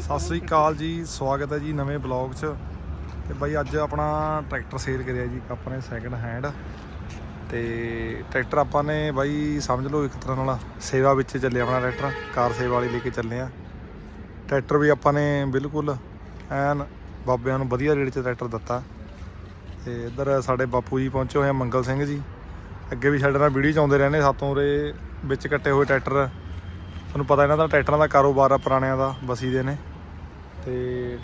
ਸਤਿ ਸ੍ਰੀ ਅਕਾਲ ਜੀ, ਸਵਾਗਤ ਹੈ ਜੀ ਨਵੇਂ ਬਲੌਗ 'ਚ। ਤੇ ਬਾਈ ਅੱਜ ਆਪਣਾ ਟਰੈਕਟਰ ਸੇਲ ਕਰਿਆ ਜੀ ਇੱਕ ਆਪਣੇ ਸੈਕੰਡ ਹੈਂਡ ਤੇ ਟਰੈਕਟਰ ਆਪਾਂ ਨੇ ਬਾਈ ਸਮਝ ਲਓ ਇੱਕ ਤਰ੍ਹਾਂ ਨਾਲ ਸੇਵਾ ਵਿੱਚ ਚੱਲੇ ਆਪਣਾ ਟਰੈਕਟਰ, ਕਾਰ ਸੇਵਾ ਵਾਲੀ ਲੈ ਕੇ ਚੱਲੇ ਆ। ਟਰੈਕਟਰ ਵੀ ਆਪਾਂ ਨੇ ਬਿਲਕੁਲ ਐਨ ਬਾਬਿਆਂ ਨੂੰ ਵਧੀਆ ਰੇਟ 'ਚ ਟਰੈਕਟਰ ਦਿੱਤਾ। ਤੇ ਇੱਧਰ ਸਾਡੇ ਬਾਪੂ ਜੀ ਪਹੁੰਚੇ ਹੋਏ ਆ ਮੰਗਲ ਸਿੰਘ ਜੀ। ਅੱਗੇ ਵੀ ਸਾਡੇ ਨਾਲ ਵੀਡੀਓ 'ਚ ਆਉਂਦੇ ਰਹਿੰਦੇ, ਸਾਤੋਂ ਉਰੇ ਵਿੱਚ ਕੱਟੇ ਹੋਏ ਟਰੈਕਟਰ। ਤੁਹਾਨੂੰ ਪਤਾ ਇਹਨਾਂ ਦਾ ਟਰੈਕਟਰਾਂ ਦਾ ਕਾਰੋਬਾਰ ਆ ਪੁਰਾਣਿਆਂ ਦਾ ਬਸੀ ਦੇ ਨੇ। ਤੇ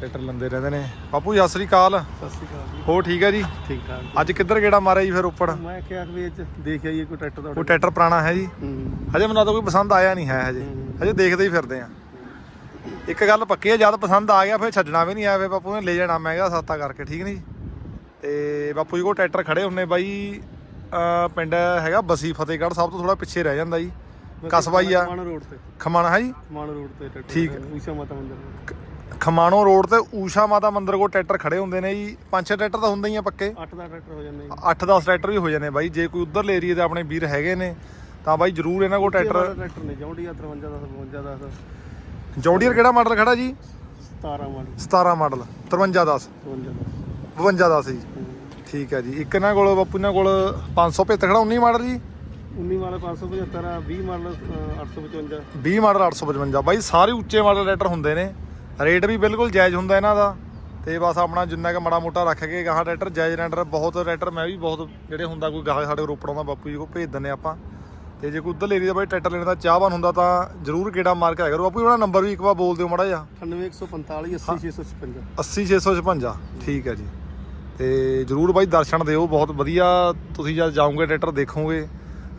ਟਰੈਕਟਰ ਲੰਦੇ ਰਹਿੰਦੇ ਨੇ। ਬਾਪੂ ਜੀ ਸਤਿ ਸ੍ਰੀ ਅਕਾਲ। ਸਤਿ ਸ਼੍ਰੀ ਅਕਾਲ ਜੀ। ਹੋ ਠੀਕ ਹੈ ਜੀ? ਠੀਕ ਠਾਕ ਅੱਜ ਕਿੱਧਰ ਗੇੜਾ ਮਾਰਿਆ ਜੀ ਫਿਰ ਉੱਪਰ? ਮੈਂ ਕਿਹਾ ਕਿ ਵੀ ਇਹ 'ਚ ਦੇਖ ਆਈਏ ਕੋਈ ਟਰੈਕਟਰ ਕੋਈ ਤੁਹਾਡੇ ਟਰੈਕਟਰ ਪੁਰਾਣਾ ਹੈ ਜੀ? ਹਜੇ ਮੈਨੂੰ ਤਾਂ ਕੋਈ ਪਸੰਦ ਆਇਆ ਨਹੀਂ ਹੈ ਹਜੇ। ਹਜੇ ਦੇਖਦੇ ਹੀ ਫਿਰਦੇ ਆ। ਇੱਕ ਗੱਲ ਪੱਕੀ ਹੈ ਜਦ ਪਸੰਦ ਆ ਗਿਆ ਫਿਰ ਛੱਡਣਾ ਵੀ ਨਹੀਂ ਆਇਆ ਫਿਰ ਬਾਪੂ ਨੇ ਲੈ ਜਾਣਾ। ਮਹਿੰਗਾ ਸਸਤਾ ਕਰਕੇ ਠੀਕ ਨਹੀਂ? ਤੇ ਬਾਪੂ ਜੀ ਕੋਲ ਟਰੈਕਟਰ ਖੜੇ ਹੁੰਨੇ ਬਾਈ ਪਿੰਡ ਹੈਗਾ ਬਸੀ ਫਤਿਹਗੜ੍ਹ ਸਾਹਿਬ ਤੋਂ ਥੋੜਾ ਪਿੱਛੇ ਰਹਿ ਜਾਂਦਾ ਜੀ। ਕਸਬਾ ਹੀ ਆ। ਮਾਨ ਰੋਡ ਤੇ। ਖਮਾਣਾ ਹੈ ਜੀ? ਮਾਨ ਰੋਡ ਤੇ ਟਰੈਕਟਰ ਠੀਕ। ਊਸ਼ਾ ਮਾਤਾ ਮੰਦਿਰ ਖਮਾਣੋ ਰੋਡ ਤੇ ਊਸ਼ਾ ਮਾਤਾ ਮੰਦਿਰ ਕੋਲ ਟਰੈਕਟਰ ਖੜੇ ਹੁੰਦੇ ਨੇ ਜੀ। ਪੰਜ ਛੇ ਟਰੈਕਟਰ ਤਾਂ ਹੁੰਦੇ ਹੀ ਆ ਪੱਕੇ। 8 ਦਾ ਟਰੈਕਟਰ ਹੋ ਜਾਂਦੇ 8-10 ਟਰੈਕਟਰ ਵੀ ਹੋ ਜਾਂਦੇ ਬਾਈ। ਜੇ ਕੋਈ ਉਧਰਲੇ ਏਰੀਆ ਦੇ ਆਪਣੇ ਵੀਰ ਹੈਗੇ ਨੇ ਤਾਂ ਬਾਈ ਜਰੂਰ ਇਹਨਾਂ ਕੋਲ ਟਰੈਕਟਰ ਟਰੈਕਟਰ ਨੇ। ਜੌਂਡੀਆ 53 ਦਾ 52 ਦਾ ਜੌਂਡੀਅਰ ਕਿਹੜਾ ਮਾਡਲ ਖੜਾ ਜੀ? 17 ਮਾਡਲ। 17 ਮਾਡਲ। 5310 52 ਦਾ 5210 ਜੀ। ਠੀਕ ਹੈ ਜੀ। ਇੱਕ ਇਹਨਾਂ ਕੋਲ ਬਾਪੂ ਇਹਨਾਂ ਕੋਲ 575 ਖੜਾ 19 ਮਾਡਲ ਜੀ। 19 ਮਾਡਲ 575 ਆ 20 ਮਾਡਲ ਅ, 855 20 ਮਾਡਲ 855 ਬਾਈ ਸਾਰੇ ਉੱਚੇ ਮਾਡਲ ਟਰੈਕਟਰ ਹੁੰਦੇ ਨੇ। ਰੇਟ ਵੀ ਬਿਲਕੁਲ ਜਾਇਜ਼ ਹੁੰਦਾ ਇਹਨਾਂ ਦਾ। ਤੇ ਬਸ ਆਪਣਾ ਜਿੰਨਾ ਕਿ ਮਾੜਾ ਮੋਟਾ ਰੱਖ ਕੇ ਗਾਹਾਂ ਟਰੈਕਟਰ ਜਾਇਜ਼ ਰੈਂਡਰ ਬਹੁਤ ਟਰੈਕਟਰ ਮੈਂ ਵੀ ਬਹੁਤ ਜਿਹੜੇ ਹੁੰਦਾ ਕੋਈ ਗਾਹ ਸਾਡੇ ਰੋਪੜ ਆਉਂਦਾ ਬਾਪੂ ਜੀ ਕੋਲ ਭੇਜ ਦਿੰਦੇ ਆਪਾਂ। ਤੇ ਜੇ ਕੋਈ ਉਧਰ ਏਰੀਆ ਦਾ ਬਾਈ ਟਰੈਕਟਰ ਲੈਣ ਦਾ ਚਾਹਵਾਨ ਹੁੰਦਾ ਤਾਂ ਜਰੂਰ ਗੇੜਾ ਮਾਰ ਕੇ ਆਇਆ ਕਰੋ ਬਾਪੂ ਜੀ ਉਹਦਾ ਨੰਬਰ ਵੀ ਇੱਕ ਵਾਰ ਬੋਲ ਦਿਓ ਮਾੜਾ ਜਿਹਾ। 9145 80655 80655 ਠੀਕ ਹੈ ਜੀ। ਤੇ ਜਰੂਰ ਬਾਈ ਦਰਸ਼ਨ ਦਿਓ। ਬਹੁਤ ਵਧੀਆ ਤੁਸੀਂ ਜਦ ਜਾਓਗੇ ਟਰੈਕਟਰ ਦੇਖੋਗੇ।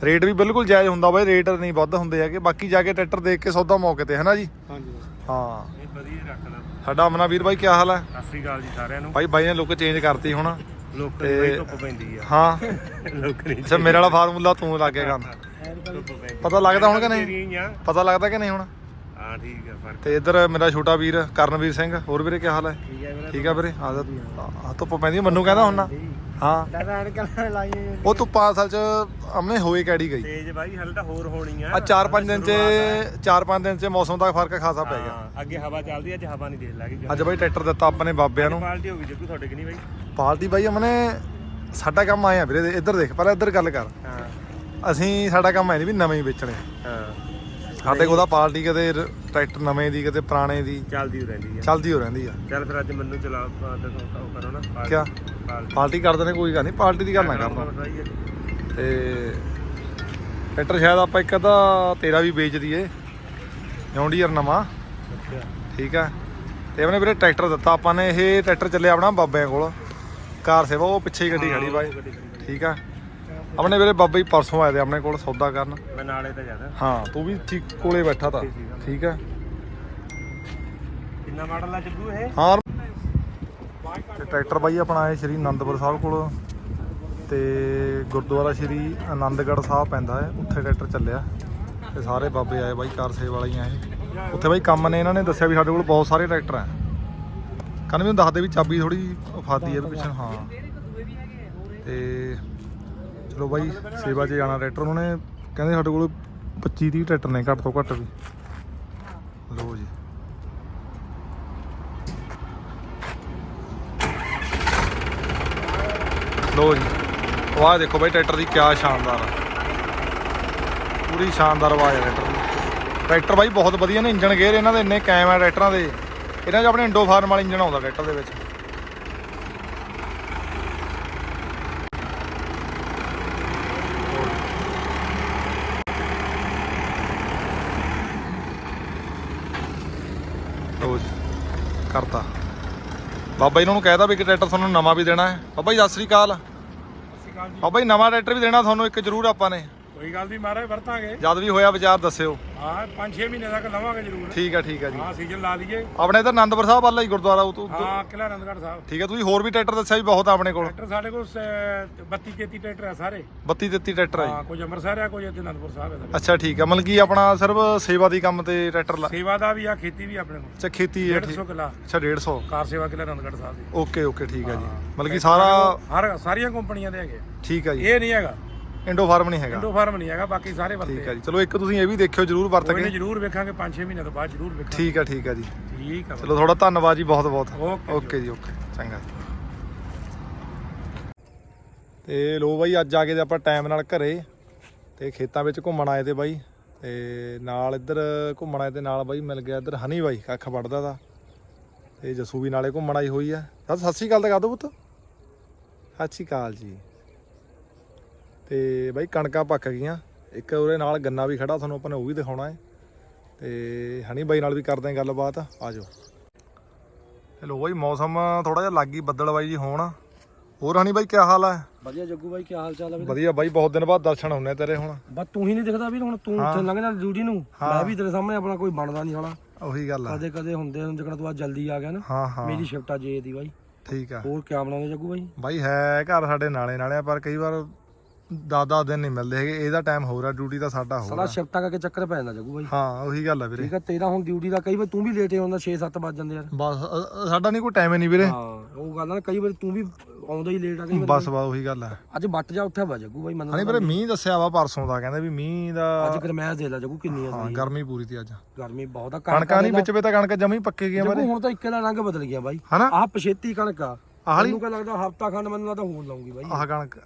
ਰੇਟ ਵੀ ਬਿਲਕੁਲ ਜਾਇਜ਼ ਹੁੰਦਾ ਬਾਈ ਰੇਟ ਨਹੀਂ ਵੱਧ ਹੁੰਦੇ ਹੈਗੇ। ਬਾਕੀ ਜਾ ਕੇ ਟਰੈਕਟਰ ਦੇਖ ਕੇ ਸੌਦਾ ਮੌਕੇ ਤੇ ਹੈ ਨਾ ਜੀ? ਹਾਂਜੀ ਹਾਂ। ਇਹ ਵਧੀਆ ਰੱਖ ਲਾ ਸਾਡਾ ਅਮਨਾ ਵੀਰ ਬਾਈ ਕੀ ਹਾਲ ਹੈ? ਸਤਿ ਸ੍ਰੀ ਅਕਾਲ ਜੀ ਸਾਰਿਆਂ ਨੂੰ। ਬਾਈ ਬਾਈ ਨੇ ਲੁੱਕ ਚੇਂਜ ਕਰਤੀ ਹੁਣ। ਲੋਕਾਂ ਤੇ- ਦੀ ਬਈ ਧੁੱਪ ਪੈਂਦੀ ਆ। ਹਾਂ। ਲੋਕਾਂ ਦੀ ਅੱਛਾ ਮੇਰੇ ਵਾਲਾ ਫਾਰਮੂਲਾ ਤੂੰ ਲੱਗੇ ਗੰਨ ਧੁੱਪ ਪੈਂਦੀ ਪਤਾ ਲੱਗਦਾ ਹੁਣ ਕਿ ਨਹੀਂ? ਪਤਾ ਲੱਗਦਾ ਕਿ ਨਹੀਂ ਹੁਣ? ਹਾਂ ਠੀਕ ਆ ਫ਼ਰਕ ਤੇ ਇੱਧਰ ਮੇਰਾ ਛੋਟਾ ਵੀਰ ਕਰਨਵੀਰ ਸਿੰਘ ਹੋਰ ਵੀਰੇ ਕੀ ਹਾਲ ਹੈ? ਠੀਕ ਹੈ ਮੇਰਾ ਠੀਕ ਆ ਵੀਰੇ? ਆ। ਧੁੱਪ ਪੈਂਦੀ ਮੈਨੂੰ ਕਹਿੰਦਾ ਹੁੰਨਾ ਹਾਂ। ਦਾਦਾ ਅਣਕਲ ਲਾਈਏ ਉਹ ਧੁੱਪ ਅਸਲ ਚ ਅਮਨੇ ਹੋਏ ਕਿਹੜੀ ਗਈ। ਤੇਜ ਬਾਈ ਹਲ ਤਾਂ ਹੋਰ ਹੋਣੀ ਆ। ਆ 4-5 ਦਿਨ ਚ 4-5 ਦਿਨ ਚ ਮੌਸਮ ਦਾ ਫ਼ਰਕ ਖਾਸਾ ਪੈ ਗਿਆ। ਹਾਂ, ਅੱਗੇ ਹਵਾ ਚੱਲਦੀ ਅੱਜ ਹਵਾ ਨਹੀਂ ਦੇਖ ਲੱਗੀ ਅੱਜ ਬਾਈ ਟਰੈਕਟਰ ਦਿੱਤਾ ਆਪਾਂ ਨੇ ਬਾਬਿਆਂ ਨੂੰ। ਪਾਲਟੀ ਹੋ ਗਈ ਜੱਗੂ ਤੁਹਾਡੇ ਕਿ ਨਹੀਂ ਬਾਈ? ਪਾਲਟੀ ਬਾਈ ਅਮਨੇ ਸਾਡਾ ਕੰਮ ਆਇਆ ਵੀਰੇ ਇੱਧਰ ਦੇਖ ਪਹਿਲਾਂ ਇੱਧਰ ਗੱਲ ਕਰ। ਹਾਂ। ਅਸੀਂ ਸਾਡਾ ਕੰਮ ਹੈ ਨਹੀਂ ਵੀ ਨਵੇਂ ਹੀ ਵੇਚਣੇ। ਹਾਂ। ਸਾਡੇ ਕੋਲ ਤਾਂ ਪਾਲਟੀ ਕਦੇ ਰ- ਟਰੈਕਟਰ ਨਵੇਂ ਦੀ ਕਦੇ ਪੁਰਾਣੇ ਦੀ? ਚੱਲਦੀ ਹੋ ਰਹਿੰਦੀ ਆ। ਚੱਲਦੀ ਹੋ ਰਹਿੰਦੀ ਆ। ਚੱਲ ਫਿਰ ਅੱਜ ਮੈਨੂੰ ਚਲਾ ਪਾ ਦੇ ਉਹ ਕਰੋ ਨਾ। ਕਿਆ? ਪਾਲਟੀ। ਕਰਦੇ ਨੇ ਕੋਈ ਗੱਲ ਨਹੀਂ ਪਾਲਟੀ ਦੀ ਗੱਲ ਨਾ ਕਰਦਾ। ਤੇ ਟਰੈਕਟਰ ਸ਼ਾਇਦ ਆਪਾਂ ਇੱਕ ਅੱਧਾ ਤੇਰਾ ਵੀ ਵੇਚ ਦਈਏ। ਜੌਂਡੀਅਰ ਨਵਾਂ। ਅੱਛਾ। ਠੀਕ ਆ। ਤੇ ਉਹਨੇ ਵੀਰੇ ਟਰੈਕਟਰ ਦਿੱਤਾ ਆਪਾਂ ਨੇ ਇਹ ਟਰੈਕਟਰ ਚੱਲਿਆ ਆਪਣਾ ਬਾਬਿਆਂ ਕੋਲ। ਕਾਰ ਸੇਵਾ ਉਹ ਪਿੱਛੇ ਹੀ ਗੱਡੀ ਖੜੀ ਬਾਈ। ਠੀਕ ਆ। ਆਪਣੇ ਵੀਰੇ ਬਾਬਾ ਜੀ ਪਰਸੋਂ ਆਏ ਤੇ ਆਪਣੇ ਕੋਲ ਸੌਦਾ ਕਰਨ। ਮੈਂ ਨਾਲੇ ਤਾਂ ਜਾਦਾ ਹਾਂ ਤੂੰ ਵੀ ਠੀਕ ਕੋਲੇ ਬੈਠਾ ਤਾਂ। ਠੀਕ ਆ। ਕਿੰਨਾ ਮਾਡਲ ਆ ਜੱਗੂ ਇਹ? ਹਾਂ। ਤੇ ਟਰੈਕਟਰ ਬਾਈ ਆਪਣਾ ਆਏ ਸ਼੍ਰੀ ਅਨੰਦਪੁਰ ਸਾਹਿਬ ਕੋਲ। ਤੇ ਗੁਰਦੁਆਰਾ ਸ਼੍ਰੀ ਆਨੰਦਗੜ੍ਹ ਸਾਹਿਬ ਪੈਂਦਾ ਹੈ ਉੱਥੇ ਟਰੈਕਟਰ ਚੱਲਿਆ। ਤੇ ਸਾਰੇ ਬਾਬੇ ਆਏ ਬਾਈ ਕਾਰ ਸੇਵਾ ਵਾਲੀਆਂ ਇਹ ਉੱਥੇ ਬਾਈ ਕੰਮ ਨੇ ਇਹਨਾਂ ਨੇ ਦੱਸਿਆ ਵੀ ਸਾਡੇ ਕੋਲ ਬਹੁਤ ਸਾਰੇ ਟਰੈਕਟਰ ਆ। ਕਹਿੰਦੇ ਮੈਨੂੰ ਦੱਸਦੇ ਵੀ ਚਾਬੀ ਥੋੜੀ ਫਾਦੀ ਹੈ ਵੀ ਪਿੱਛੇ ਹਾਂ। ਤੇ ਚਲੋ ਬਾਈ, ਸੇਵਾ 'ਚ ਜਾਣਾ ਟਰੈਕਟਰ। ਉਹਨਾਂ ਨੇ ਕਹਿੰਦੇ ਸਾਡੇ ਕੋਲ 25 30 ਟਰੈਕਟਰ ਨੇ, ਘੱਟ ਤੋਂ ਘੱਟ ਵੀ। ਲਓ ਜੀ। ਲੋ ਜੀ। ਉਹ ਦੇਖੋ ਬਾਈ, ਟਰੈਕਟਰ ਦੀ ਕਿਆ ਸ਼ਾਨਦਾਰ। ਪੂਰੀ ਸ਼ਾਨਦਾਰ ਆਵਾਜ਼ ਹੈ ਟਰੈਕਟਰ ਦੀ। ਟਰੈਕਟਰ ਬਾਈ ਬਹੁਤ ਵਧੀਆ ਨੇ ਇੰਜਨ ਗੇਅਰ ਇਹਨਾਂ ਦੇ, ਇੰਨੇ ਕਾਇਮ ਆ ਟਰੈਕਟਰਾਂ ਦੇ। ਇਹਨਾਂ 'ਚ ਆਪਣੇ ਇੰਡੋ ਫਾਰਮ ਵਾਲਾ ਇੰਜਨ ਆਉਂਦਾ ਟਰੈਕਟਰ ਦੇ ਵਿੱਚ ਲਓ ਜੀ ਕਰਤਾ। ਬਾਬਾ ਇਹਨਾਂ ਨੂੰ ਕਹਿਦਾ ਵੀ ਇੱਕ ਟਰੈਕਟਰ ਤੁਹਾਨੂੰ ਨਵਾਂ ਵੀ ਦੇਣਾ ਹੈ। ਬਾਬਾ ਜੀ ਸਤਿ ਸ੍ਰੀ ਅਕਾਲ। ਬਾਬਾ ਜੀ ਨਵਾਂ ਟਰੈਕਟਰ ਵੀ ਦੇਣਾ ਤੁਹਾਨੂੰ ਇੱਕ ਜ਼ਰੂਰ ਆਪਾਂ ਨੇ। ਕੋਈ ਗੱਲ ਨਹੀਂ ਮਾਰੇ ਵਰਤਾਂਗੇ। ਜਦ ਵੀ ਹੋਇਆ ਵਿਚਾਰ ਦੱਸਿਓ। ਹਾਂ 5-6 ਮਹੀਨੇ ਤੱਕ ਲਵਾਂਗੇ ਜ਼ਰੂਰ। ਠੀਕ ਆ ਠੀਕ ਆ ਜੀ। ਹਾਂ ਸੀਜ਼ਨ ਲਾ ਲਈਏ। ਆਪਣੇ ਇਧਰ ਆਨੰਦਪੁਰ ਸਾਹਿਬ ਵੱਲ ਹੀ ਗੁਰਦੁਆਰਾ ਉਹ ਤੋਂ ਹਾਂ ਕਿਲਾ ਆਨੰਦਗੜ੍ਹ ਸਾਹਿਬ। ਠੀਕ ਆ ਤੁਸੀਂ ਹੋਰ ਵੀ ਟਰੈਕਟਰ ਦੱਸਿਆ ਵੀ ਬਹੁਤ ਆ ਆਪਣੇ ਕੋਲ। ਟਰੈਕਟਰ ਸਾਡੇ ਕੋਲ 32 33 ਟਰੈਕਟਰ ਆ ਸਾਰੇ। 32 33 ਟਰੈਕਟਰ ਆ ਹਾਂ ਕੁਝ ਅੰਮ੍ਰਿਤਸਰ ਆ ਕੁਝ ਇੱਥੇ ਆਨੰਦਪੁਰ ਸਾਹਿਬ ਹੈ ਸਾਡੇ। ਅੱਛਾ ਠੀਕ ਆ ਮਤਲਬ ਕਿ ਆਪਣਾ ਸਿਰਫ ਸੇਵਾ ਦੀ ਕੰਮ ਤੇ ਟਰੈਕਟਰ ਲਾ ਸੇਵਾ ਦਾ ਵੀ ਆ ਖੇਤੀ ਵੀ ਆਪਣੇ ਕੋਲ। ਅੱਛਾ ਖੇਤੀ ਹੈ ਠੀਕ। 150 ਕਿਲਾ। ਅੱਛਾ 150 ਕਾਰ ਸੇਵਾ ਕਿਲਾ ਆਨੰਦਗੜ੍ਹ ਸਾਹਿਬ ਦੀ। ਓਕੇ ਓਕੇ ਠੀਕ ਆ ਜੀ। ਮਤਲਬ ਕਿ ਸਾਰਾ ਹਰ ਸਾਰੀਆਂ ਕੰਪਨੀਆਂ ਦੇ ਹੈਗੇ ਠੀਕ ਆ ਜੀ। ਇਹ ਨਹੀਂ ਹੈਗਾ। ਇੰਡੋ ਫਾਰਮ ਨਹੀਂ ਹੈਗਾ। ਇੰਡੋ ਫਾਰਮ ਨਹੀਂ ਹੈਗਾ ਬਾਕੀ ਸਾਰੇ ਠੀਕ ਵਰਤੇ ਹੈ ਜੀ। ਚਲੋ ਇੱਕ ਤੁਸੀਂ ਇਹ ਵੀ ਦੇਖਿਓ ਜਰੂਰ ਵਰਤ ਕੇ। ਜ਼ਰੂਰ ਵੇਖਾਂਗੇ 5-6 ਮਹੀਨੇ ਤੋਂ ਬਾਅਦ ਜ਼ਰੂਰ ਵੇਖਾਂਗੇ। ਠੀਕ ਹੈ ਠੀਕ ਹੈ ਜੀ। ਠੀਕ ਆ ਚਲੋ ਤੁਹਾਡਾ ਧੰਨਵਾਦ ਜੀ ਬਹੁਤ ਬਹੁਤ। ਓਕੇ ਜੀ ਓਕੇ ਚੰਗਾ ਤੇ ਲੋ ਬਾਈ ਅੱਜ ਆ ਗਏ ਤੇ ਆਪਾਂ ਟਾਈਮ ਨਾਲ ਘਰੇ ਤੇ ਖੇਤਾਂ ਵਿੱਚ ਘੁੰਮਣ ਆਏ ਤੇ ਬਾਈ। ਤੇ ਨਾਲ ਇੱਧਰ ਘੁੰਮਣ ਆਏ ਤੇ ਨਾਲ ਬਾਈ ਮਿਲ ਗਿਆ ਇੱਧਰ ਹਨੀ ਬਾਈ ਕੱਖ ਵੜਦਾ ਦਾ। ਤੇ ਜਸੂ ਵੀ ਨਾਲੇ ਘੁੰਮਣ ਆਈ ਹੋਈ ਆ। ਸਤਿ ਸ਼੍ਰੀ ਅਕਾਲ ਤਾਂ ਕਰ ਦੋ ਪੁੱਤ। ਸਤਿ ਸ਼੍ਰੀ ਅਕਾਲ ਜੀ। ਤੇ ਬਾਈ ਕਣਕਾਂ ਪੱਕ ਗਈਆਂ। ਇੱਕ ਉਹਦੇ ਨਾਲ ਗੰਨਾ ਵੀ ਖੜਾ ਤੁਹਾਨੂੰ ਆਪਾਂ ਨੇ ਉਹ ਵੀ ਦਿਖਾਉਣਾ ਹੈ। ਤੇ ਹਨੀ ਬਾਈ ਨਾਲ ਵੀ ਕਰਦੇ ਆਂ ਗੱਲਬਾਤ। ਆ ਜਾਓ। ਹੈਲੋ ਬਾਈ ਮੌਸਮ ਥੋੜਾ ਜਿਹਾ ਲੱਗ ਬੱਦਲ ਬਾਈ ਜੀ ਹੋਣ। ਹੋਰ ਹਣੀ ਬਾਈ ਕੀ ਹਾਲ ਹੈ? ਵਧੀਆ ਜੱਗੂ ਬਾਈ ਕੀ ਹਾਲ ਚਾਲ ਆ ਵੀਰ? ਵਧੀਆ ਬਾਈ ਬਹੁਤ ਦਿਨ ਬਾਅਦ ਦਰਸ਼ਨ ਹੁੰਨੇ ਤੇਰੇ ਹੁਣ। ਬਸ ਤੂੰ ਹੀ ਨਹੀਂ ਦਿਖਦਾ ਵੀਰ ਹੁਣ ਤੂੰ ਉੱਥੇ ਲੰਘ ਜਾ ਡਿਊਟੀ ਨੂੰ। ਮੈਂ ਵੀ ਤੇਰੇ ਸਾਹਮਣੇ ਆਪਣਾ ਕੋਈ ਬਣਦਾ ਨਹੀਂ ਸਾਲਾ। ਉਹੀ ਗੱਲ ਆ। ਕਦੇ ਕਦੇ ਹੁੰਦੇ ਹੁੰਦੇ ਜਿਕਣਾ ਤੂੰ ਅੱਜ ਜਲਦੀ ਆ ਗਿਆ ਨਾ ਹਾਂ ਹਾਂ। ਮੇਰੀ ਸ਼ਿਫਟ ਆ ਜੇ ਦੀ ਬਾਈ। ਠੀਕ ਆ। ਹੋਰ ਕਿਆ ਬਣਾਉਂਦੇ ਜੱਗੂ ਬਾਈ? ਬਾਈ ਹੈ ਘਰ ਸਾਡੇ ਨਾਲੇ ਨਾਲੇ ਆ, ਪਰ ਕਈ ਵਾਰ ਦਾਦਾ ਦਿਨ ਨਹੀਂ ਮਿਲਦੇ ਹੈਗੇ ਇਹਦਾ ਟਾਈਮ ਹੋਰ ਆ ਡਿਊਟੀ ਦਾ ਸਾਡਾ ਹੋਰ ਸਾਲਾ ਆ। ਸ਼ਿਫਟਾਂ ਕਰਕੇ ਚੱਕਰ ਪੈ ਜਾਂਦਾ ਜੱਗੂ ਬਾਈ। ਹਾਂ ਉਹੀ ਗੱਲ ਆ ਵੀਰੇ। ਠੀਕ ਆ ਤੇਰਾ ਹੁਣ ਡਿਊਟੀ ਦਾ ਕਈ ਵਾਰ ਤੂੰ ਵੀ ਲੇਟ ਆਉਂਦਾ 6-7 ਵੱਜ ਜਾਂਦੇ ਯਾਰ। ਬਸ ਅ- ਅ- ਸਾਡਾ ਨਹੀਂ ਕੋਈ ਟਾਈਮ ਹੀ ਨਹੀਂ ਵੀਰੇ। ਹਾਂ ਉਹ ਗੱਲ ਆ ਨਾ ਕਈ ਵਾਰ ਤੂੰ ਵੀ ਆਉਂਦਾ ਹੀ ਲੇਟ ਆ ਕਈ ਵਾਰ ਬਸ ਬਸ ਉਹੀ ਗੱਲ ਆ। ਅੱਜ ਬੱਟ ਜਾ ਉੱਠਿਆ ਵਾ ਜੱਗੂ ਬਾਈ ਮੈਨੂੰ ਹਣੀ ਵੀਰੇ ਮੀਂਹ ਦੱਸਿਆ ਵਾ ਪਰਸੋਂ ਦਾ ਕਹਿੰਦੇ ਵੀ ਮੀਂਹ ਦਾ ਅੱਜ ਗਰਮੈਸ਼ ਦੇ ਲੈ ਜੱਗੂ ਕਿੰਨੀ ਆ ਹਾਂ ਸਹੀ। ਗਰਮੀ ਪੂਰੀ ਤੀ ਅੱਜ। ਗਰਮੀ ਬਹੁਤ ਆ ਕਣਕਾਂ ਨਹੀਂ ਵਿੱਚ ਵੇ ਤਾਂ ਕਣਕ ਜਮੀ ਪੱਕੇ ਗਈਆਂ ਜੱਗੂ ਬਾਰੇ ਹੁਣ ਤਾਂ ਇੱਕੇ ਦਾ ਰੰਗ ਬਦਲ ਗਿਆ ਬਾਈ। ਹਨਾ? ਆਹ ਪਛੇਤੀ ਕਣਕ ਆ। ਆਹ ਮੈਨੂੰ ਕਾ ਲੱਗਦਾ ਹਫਤਾ ਖੰਡ ਮੈਨੂੰ ਲੱਗਦਾ ਹੋਰ ਲਾਉਂਗੀ ਬਾਈ। ਆਹ ਕਣਕ।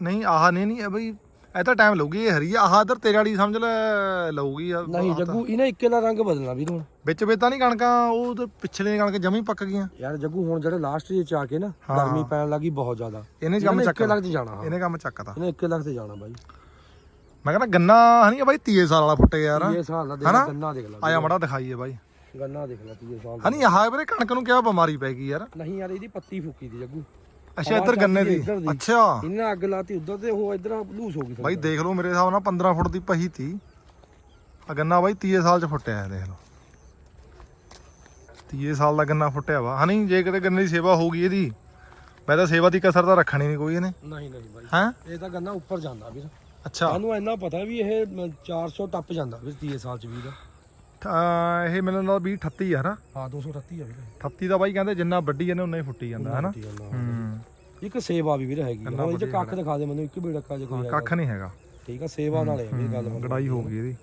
ਨਹੀਂ ਆਹ ਨਹੀਂ ਨਹੀਂ ਇਹ ਬਈ ਇਹ ਤਾਂ ਟਾਈਮ ਲਊਗੀ ਇਹ ਹਰੀ ਆ। ਆਹ ਇਧਰ ਤੇਰੇ ਵਾਲੀ ਸਮਝ ਲੈ ਲਊਗੀ ਆ। ਨਹੀਂ ਜੱਗੂ ਇਹਨੇ ਇੱਕੇ ਦਾ ਰੰਗ ਬਦਲਣਾ ਵੀਰ ਹੁਣ। ਵਿੱਚ ਵੇ ਤਾਂ ਨਹੀਂ ਕਣਕਾਂ ਉਹ ਤੇ ਪਿਛਲੇ ਕਣਕ ਜਮੀ ਪੱਕ ਗਈਆਂ। ਯਾਰ ਜੱਗੂ ਹੁਣ ਜਿਹੜੇ ਲਾਸਟ ਜੇ ਚ ਆ ਕੇ ਨਾ ਗਰਮੀ ਪੈਣ ਲੱਗੀ ਬਹੁਤ ਜ਼ਿਆਦਾ। ਇਹਨੇ ਕੰਮ ਚੱਕ ਇੱਕੇ ਲੱਖ ਜਾਣਾ ਹਾਂ। ਇਹਨੇ ਕੰਮ ਚੱਕਦਾ ਇਹਨੇ ਇੱਕੇ ਲੱਖ ਤੇ ਜਾਣਾ ਬਾਈ। ਮੈਂ ਕਹਿੰਦਾ ਗੰਨਾ ਹਣੀ ਬਾਈ 30 ਸਾਲ ਵਾਲਾ ਫੁੱਟ ਯਾਰ। ਇਹ ਸਾਲ ਦਾ ਦੇਖ ਗੰਨਾ ਦੇਖ ਲੈ। ਆਇਆ ਮੜਾ ਦਿਖਾਈਏ ਬਾਈ। ਗੰਨਾ ਦੇਖ ਲੈ ਤੀਏ ਸਾਲ ਦਾ। ਹਣੀ ਆਹ ਵੀਰੇ ਕਣਕ ਨੂੰ ਕਿਆ ਬਿਮਾਰੀ ਪੈ ਗਈ ਯਾਰ। ਨਹੀਂ ਯਾਰ ਇਹਦੀ ਪੱਤੀ ਫੂਕੀ ਦੀ ਜੱਗੂ। ਅੱਛਾ ਇੱਧਰ ਗੰਨੇ ਦੀ। ਦੀ। ਅੱਛਾ। ਇਹਨੇ ਅੱਗ ਲਾਤੀ ਉਧਰ ਤੇ ਉਹ ਇਧਰ ਲੂਸ ਹੋ ਗਈ ਬਾਈ ਦੇਖ ਲਓ ਮੇਰੇ ਹਿਸਾਬ ਨਾਲ 15 ਫੁੱਟ ਦੀ ਪਹੀ ਤੀ। ਆ ਗੰਨਾ ਬਾਈ 30 ਸਾਲ ਚ ਫੁੱਟਿਆ ਹੈ ਦੇਖ ਲਓ। 30 ਸਾਲ ਦਾ ਗੰਨਾ ਫੁੱਟਿਆ ਵਾ। ਹਣੀ ਜੇ ਕਿਤੇ ਗੰਨੇ ਦੀ ਸੇਵਾ ਹੋਊਗੀ ਇਹਦੀ ਮੈਂ ਤਾਂ ਸੇਵਾ ਦੀ ਕਸਰ ਤਾਂ ਰੱਖਣੀ ਨਹੀਂ ਕੋਈ ਇਹਨੇ। ਨਹੀਂ ਨਹੀਂ ਬਾਈ। ਹੈਂ? ਇਹ ਤਾਂ ਗੰਨਾ ਉੱਪਰ ਜਾਂਦਾ ਵੀਰ। ਅੱਛਾ। ਸਾਨੂੰ ਇੰਨਾ ਪਤਾ ਵੀ ਇਹ ਮ- 400 ਟੱਪ ਜਾਂਦਾ ਵੀਰ ਤੀਏ ਸਾਲ ਚ ਵੀਰ। ਤਾਂ ਇਹ ਮੈਨੂੰ ਲੱਗਦਾ 20 38 ਆ ਨਾ ਹਾਂ 238 ਆ ਵੀਰ। 38 ਦਾ ਬਾਈ ਕਹਿੰਦੇ ਜਿੰਨਾ ਵੱਡੀ ਜਾਂਦੇ ਉਨਾ ਹੀ ਫੁੱਟੀ ਜਾਂਦਾ ਆ ਨਾ। ਹੂੰ ਇੱਕ ਸੇਵਾ ਵੀ ਵੀਰ ਹੈਗੀ ਆ। ਹੁਣ ਇਹ ਚ ਵਧੀਆ ਕੱਖ ਦਿਖਾ ਦੇ ਮੈਨੂੰ ਇੱਕ ਵੀ ਡੱਕਾ ਜੇ ਕੋਈ ਹੈਗਾ। ਕੱਖ ਨਹੀਂ ਹੈਗਾ। ਠੀਕ ਆ ਸੇਵਾ ਨਾਲੇ ਆ ਵੀ ਗੱਲ। ਗੜਾਈ ਹੋ ਗਈ ਇਹਦੀ।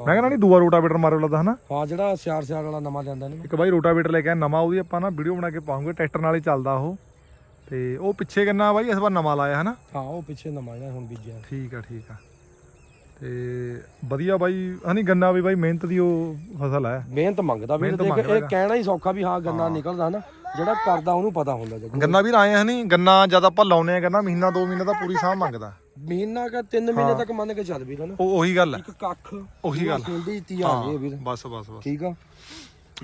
ਮੈਂ ਕਹਿੰਦਾ ਨਹੀਂ ਦੂਆ ਰੋਟਾਵੇਟਰ ਮਾਰੇ ਲੱਗਦਾ ਹਨਾ। ਹਾਂ ਜਿਹੜਾ ਸਿਆਰ ਸਿਆਰ ਵਾਲਾ ਨਵਾਂ ਜਾਂਦਾ ਨੇ। ਇੱਕ ਬਾਈ ਰੋਟਾਵੇਟਰ ਲੈ ਕੇ ਆਇਆ ਨਵਾਂ ਉਹਦੀ ਆਪਾਂ ਨਾ ਵੀਡੀਓ ਬਣਾ ਕੇ ਪਾਉਂਗੇ ਟਰੈਕਟਰ ਨਾਲ ਹੀ ਚੱਲਦਾ ਉਹ। ਤੇ ਉਹ ਪਿੱਛੇ ਕਿੰਨਾ ਬਾਈ ਇਸ ਵਾਰ ਨਵਾਂ ਲਾਇਆ ਹਨਾ। ਹਾਂ ਉਹ ਪਿੱਛੇ ਨਵਾਂ ਜਿਹੜਾ ਹੁਣ ਬੀਜਿਆ। ਠੀਕ ਆ ਠੀਕ ਆ। ਤੇ ਵਧੀਆ ਬਾਈ ਹਨੀ ਗੰਨਾ ਵੀ ਬਾਈ ਮਿਹਨਤ ਦੀ ਉਹ ਫਸਲ ਹੈ। ਮਿਹਨਤ ਮੰਗਦਾ ਵੀਰ ਮਿਹਨਤ ਦੇਖ ਮੰਗਦਾ ਇਹ ਕਹਿਣਾ ਹੀ ਸੌਖਾ ਵੀ ਹਾਂ ਗੰਨਾ ਨਿਕਲਦਾ ਹਨਾ। ਜਿਹੜਾ ਕਰਦਾ ਉਹਨੂੰ ਪਤਾ ਹੁੰਦਾ ਜੱਗੂ ਗੰਨਾ ਵੀ ਆਏ ਹਨੀ ਗੰਨਾ ਜਦ ਆਪਾਂ ਲਾਉਨੇ ਆ ਗੰਨਾ ਮਹੀਨਾ ਦੋ ਮਹੀਨੇ ਦਾ ਪੂਰੀ ਸਾਹ ਮੰਗਦਾ। ਮਹੀਨਾ ਕਾ 3 ਮਹੀਨੇ ਤੱਕ ਮੰਨ ਕੇ ਚੱਲ ਵੀਰ ਹਨਾ? ਉਹ ਉਹੀ ਗੱਲ ਹੈ। ਇੱਕ ਕੱਖ ਉਹੀ ਗੱਲ। ਸੁੰਡੀ ਤੀ ਆ ਗਏ ਵੀਰ। ਬਸ ਬਸ ਬਸ। ਠੀਕ ਆ?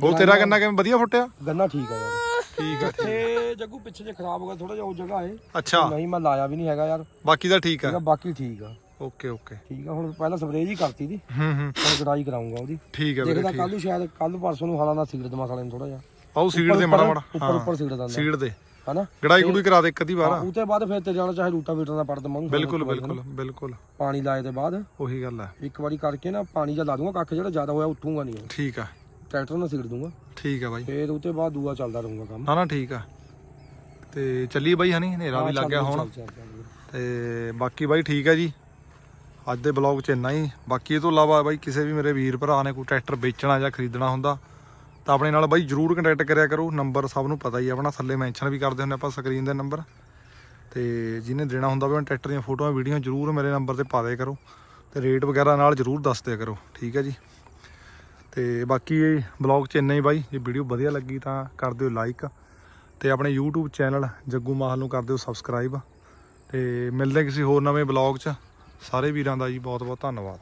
ਉਹ ਤੇਰਾ ਗੰਨਾ ਕਿਵੇਂ ਵਧੀਆ ਫੁੱਟਿਆ? ਗੰਨਾ ਠੀਕ ਆ ਯਾਰ। ਠੀਕ ਆ ਤੇ ਜੱਗੂ ਪਿੱਛੇ ਜੇ ਖਰਾਬ ਹੋ ਗਿਆ ਥੋੜਾ ਜਿਹਾ ਉਹ ਜਗ੍ਹਾ ਏ ਅੱਛਾ। ਨਹੀਂ ਮੈਂ ਲਾਇਆ ਵੀ ਨਹੀਂ ਹੈਗਾ ਯਾਰ। ਬਾਕੀ ਤਾਂ ਠੀਕ ਠੀਕ ਆ ਬਾਕੀ ਠੀਕ ਆ। Okay okay. ਠੀਕ ਆ ਹੁਣ ਪਹਿਲਾਂ ਸਪਰੇਅ ਜੀ ਕਰਤੀ ਦੀ। ਹੂੰ ਹੂੰ। ਹੁਣ ਗੜਾਈ ਕਰਾਉਂਗਾ ਉਹਦੀ। ਠੀਕ ਆ ਵੀਰੇ ਦੇਖਦਾ ਕੱਲ ਨੂੰ ਸ਼ਾਇਦ ਕੱਲ ਪਰਸੋਂ ਨੂੰ ਹਾਲਾਂ ਦਾ ਸੀੜ ਦਮਾ ਸਾਲੇ ਨੂੰ ਥੋੜਾ ਜਿਹਾ। ਆਓ ਸੀਡ ਦੇ ਮਾੜਾ ਮਾੜਾ ਉੱਪਰ ਉੱਪਰ ਸੀੜ ਦਿੰਦਾ ਸੀਡ ਦੇ। ਹਨਾ? ਗੜਾਈ ਗੁੜੀ ਕਰਾ ਦੇ ਇੱਕ ਅੱਧੀ ਵਾਰ। ਉਹ ਤੋਂ ਬਾਅਦ ਫਿਰ ਤੇ ਜਾਣਾ ਚਾਹੇ ਰੂਟਾ ਵੀਟਰ ਦਾ ਪੜ ਦਮਾ ਉਹਨੂੰ ਬਿਲਕੁਲ ਬਿਲਕੁਲ ਬਿਲਕੁਲ। ਪਾਣੀ ਲਾਏ ਤੇ ਬਾਅਦ। ਉਹੀ ਗੱਲ ਹੈ ਇੱਕ ਵਾਰੀ ਕਰਕੇ ਨਾ ਪਾਣੀ ਜਾਂ ਲਾ ਦੂੰਗਾ ਕੱਖ ਜਿਹੜਾ ਜ਼ਿਆਦਾ ਹੋਇਆ ਉੱਠੂਗਾ ਨਹੀਂ। ਉਹ। ਠੀਕ ਆ। ਟਰੈਕਟਰ ਨਾਲ ਸੀੜ ਦੂੰਗਾ। ਠੀਕ ਆ ਬਾਈ। ਫਿਰ ਉਹ ਤੋਂ ਬਾਅਦ ਦੂਆ ਚੱਲਦਾ ਰਹੂਗਾ ਕੰਮ। ਨਾ ਠੀਕ ਆ। ਤੇ ਚੱਲੀ ਬਾਈ ਹਨੀ? ਹਨੇਰਾ ਵੀ ਲੱਗ ਗਿਆ ਹੁਣ। ਤੇ ਬਾਕੀ ਬਾਈ ਠੀਕ ਆ ਜੀ। ਅੱਜ ਦੇ ਬਲੌਗ 'ਚ ਇੰਨਾ ਹੀ। ਬਾਕੀ ਇਹ ਤੋਂ ਇਲਾਵਾ ਬਾਈ ਕਿਸੇ ਵੀ ਮੇਰੇ ਵੀਰ ਭਰਾ ਨੇ ਕੋਈ ਟਰੈਕਟਰ ਵੇਚਣਾ ਜਾਂ ਖਰੀਦਣਾ ਹੁੰਦਾ ਤਾਂ ਆਪਣੇ ਨਾਲ ਬਾਈ ਜਰੂਰ ਕੰਟੈਕਟ ਕਰਿਆ ਕਰੋ। ਨੰਬਰ ਸਭ ਨੂੰ ਪਤਾ ਹੀ ਆ, ਆਪਣਾ ਥੱਲੇ ਮੈਂਸ਼ਨ ਵੀ ਕਰਦੇ ਹੁੰਦੇ ਆਪਾਂ ਸਕਰੀਨ ਦੇ ਨੰਬਰ ਤੇ ਜਿਹਨੇ ਦੇਣਾ ਹੁੰਦਾ ਵੀ ਉਹਨਾਂ ਟਰੈਕਟਰ ਦੀਆਂ ਫੋਟੋਆਂ, ਵੀਡੀਓ ਜਰੂਰ ਮੇਰੇ ਨੰਬਰ ਤੇ ਪਾ ਦਿਆ ਕਰੋ। ਤੇ ਰੇਟ ਵਗੈਰਾ ਨਾਲ ਜਰੂਰ ਦੱਸ ਦਿਆ ਕਰੋ, ਠੀਕ ਹੈ ਜੀ? ਤੇ ਬਾਕੀ ਇਹ ਬਲੌਗ 'ਚ ਇੰਨਾ ਹੀ ਬਾਈ, ਜੇ ਵੀਡੀਓ ਵਧੀਆ ਲੱਗੀ ਤਾਂ ਕਰ ਦਿਓ ਲਾਈਕ ਤੇ ਆਪਣੇ YouTube ਚੈਨਲ ਜੱਗੂ ਮਾਹਲ ਨੂੰ ਕਰ ਦਿਓ ਸਬਸਕ੍ਰਾਈਬ ਤੇ ਮਿਲਦੇ ਕਿਸੇ ਹੋਰ ਨਵੇਂ ਬਲੌਗ 'ਚ। ਸਾਰੇ ਵੀਰਾਂ ਦਾ ਜੀ ਬਹੁਤ ਬਹੁਤ ਧੰਨਵਾਦ।